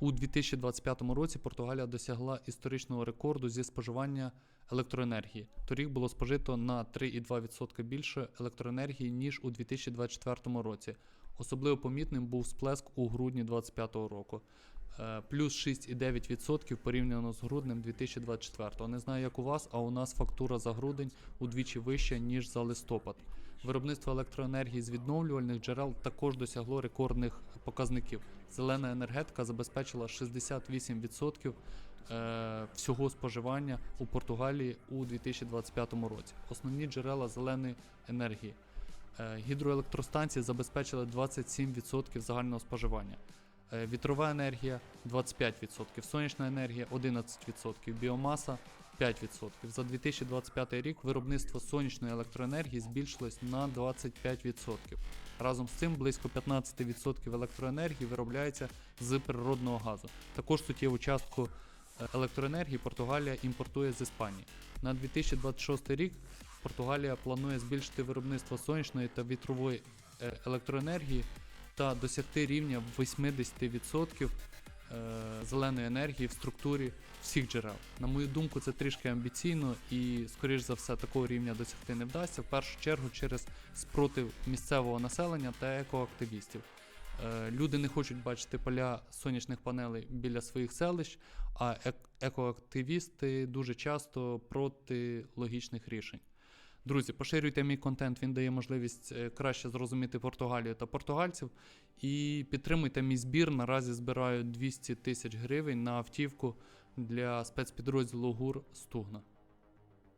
У 2025 році Португалія досягла історичного рекорду зі споживання електроенергії. Торік було спожито на 3,2% більше електроенергії ніж у 2024 році. Особливо помітним був сплеск у грудні 2025 року. Е, Плюс 6,9% порівняно з груднем 2024. Не знаю, як у вас, а у нас фактура за грудень удвічі вища, ніж за листопад. Виробництво електроенергії з відновлювальних джерел також досягло рекордних показників. Зелена енергетика забезпечила 68% е, всього споживання у Португалії у 2025 році. Основні джерела зеленої енергії. Е, Гідроелектростанції забезпечили 27% загального споживання. Е, Вітрова енергія 25%, сонячна енергія 11%, біомаса 5%. За 2025 рік виробництво сонячної електроенергії збільшилось на 25%. Разом з цим близько 15% електроенергії виробляється з природного газу. Також суттєву частку е, електроенергії Португалія імпортує з Іспанії. На 2026 рік Португалія планує збільшити виробництво сонячної та вітрової е, електроенергії та досягти рівня 80% е, зеленої енергії в структурі всіх джерел. На мою думку, це трішки амбіційно і, скоріш за все, такого рівня досягти не вдасться. В першу чергу через спротив місцевого населення та екоактивістів. Е, Люди не хочуть бачити поля сонячних панелей біля своїх селищ, а екоактивісти дуже часто проти логічних рішень. Друзі, поширюйте мій контент, він дає можливість е, краще зрозуміти Португалію та португальців. І підтримуйте мій збір. Наразі збираю 200 тисяч гривень на автівку для спецпідрозділу ГУР Стугна.